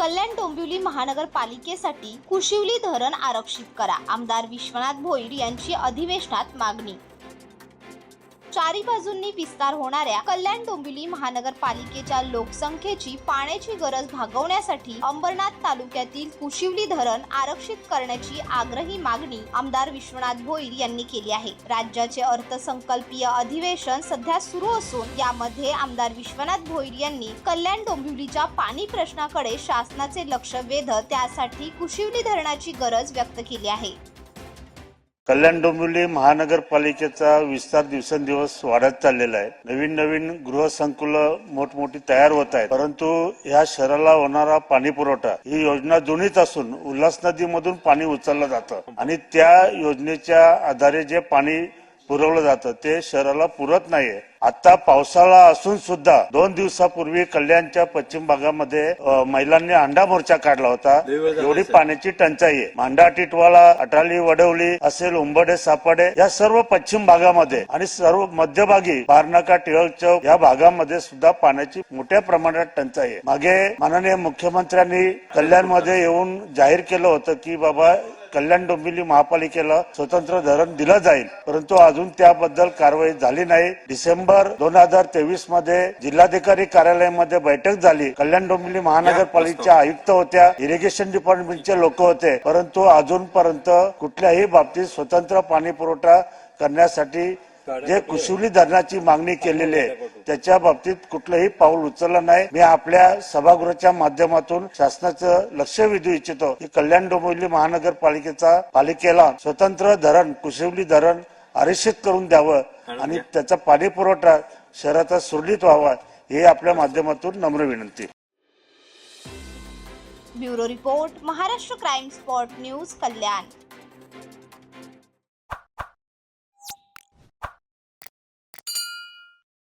कल्याण डोंबिवली महानगरपालिकेसाठी कुशिवली धरण आरक्षित करा. आमदार विश्वनाथ भोईर यांची अधिवेशनात मागणी चारी बाजूंनी विस्तार होणाऱ्या कल्याण डोंबिवली महानगरपालिकेच्या लोकसंख्येची पाण्याची गरज भागवण्यासाठी अंबरनाथ तालुक्यातील कुशिवली धरण आरक्षित करण्याची आग्रही मागणी आमदार विश्वनाथ भोईर यांनी केली आहे. राज्याचे अर्थसंकल्पीय अधिवेशन सध्या सुरू असून यामध्ये आमदार विश्वनाथ भोईर यांनी कल्याण डोंबिवलीच्या पाणी प्रश्नाकडे शासनाचे लक्ष वेधत त्यासाठी कुशिवली धरणाची गरज व्यक्त केली आहे. कल्याण डोंबिवली महानगरपालिकेचा विस्तार दिवसेंदिवस वाढत चाललेला आहे. नवीन नवीन गृहसंकुल मोठमोठी तयार होत आहेत. परंतु या शहराला होणारा पाणी पुरवठा ही योजना जुनीच असून उल्हास नदीमधून पाणी उचललं जातं. आणि त्या योजनेच्या आधारे जे पाणी पुरवलं जातं. ते शहराला पुरत नाहीये. आता पावसाळा असून सुद्धा दोन दिवसापूर्वी कल्याणच्या पश्चिम भागामध्ये महिलांनी अंडा मोर्चा काढला होता. एवढी पाण्याची टंचाई आहे. मांडा टिटवाला अटाली वडवली असेल उंबडे सापडे या सर्व पश्चिम भागामध्ये आणि सर्व मध्यभागी बारनाका टिळक चौक या भागामध्ये सुद्धा पाण्याची मोठ्या प्रमाणात टंचाई आहे. मागे माननीय मुख्यमंत्र्यांनी कल्याणमध्ये येऊन जाहीर केलं होतं की बाबा कल्याण डोंबिवली महापालिकेला स्वतंत्र धरण दिलं जाईल. परंतु अजून त्याबद्दल कारवाई झाली नाही. डिसेंबर दोन हजार तेवीसमध्ये जिल्हाधिकारी कार्यालयामध्ये बैठक झाली. कल्याण डोंबिवली महानगरपालिकेच्या आयुक्त होत्या इरिगेशन डिपार्टमेंटचे लोक होते. परंतु अजूनपर्यंत कुठल्याही बाबतीत स्वतंत्र पाणी पुरवठा करण्यासाठी जे कुशिवली धरणाची मागणी केलेली आहे त्याच्या बाबतीत कुठलंही पाऊल उचललं नाही. मी आपल्या सभागृहाच्या माध्यमातून शासनाचं लक्ष वेधू इच्छितो की कल्याण डोंबिवली महानगरपालिकेचा पालिकेला स्वतंत्र धरण कुशिवली धरण आरक्षित करून द्यावं आणि त्याचा पाणी पुरवठा शहराचा सुरळीत व्हावा हे आपल्या माध्यमातून नम्र विनंती. Bureau report Maharashtra crime spot news Kalyan.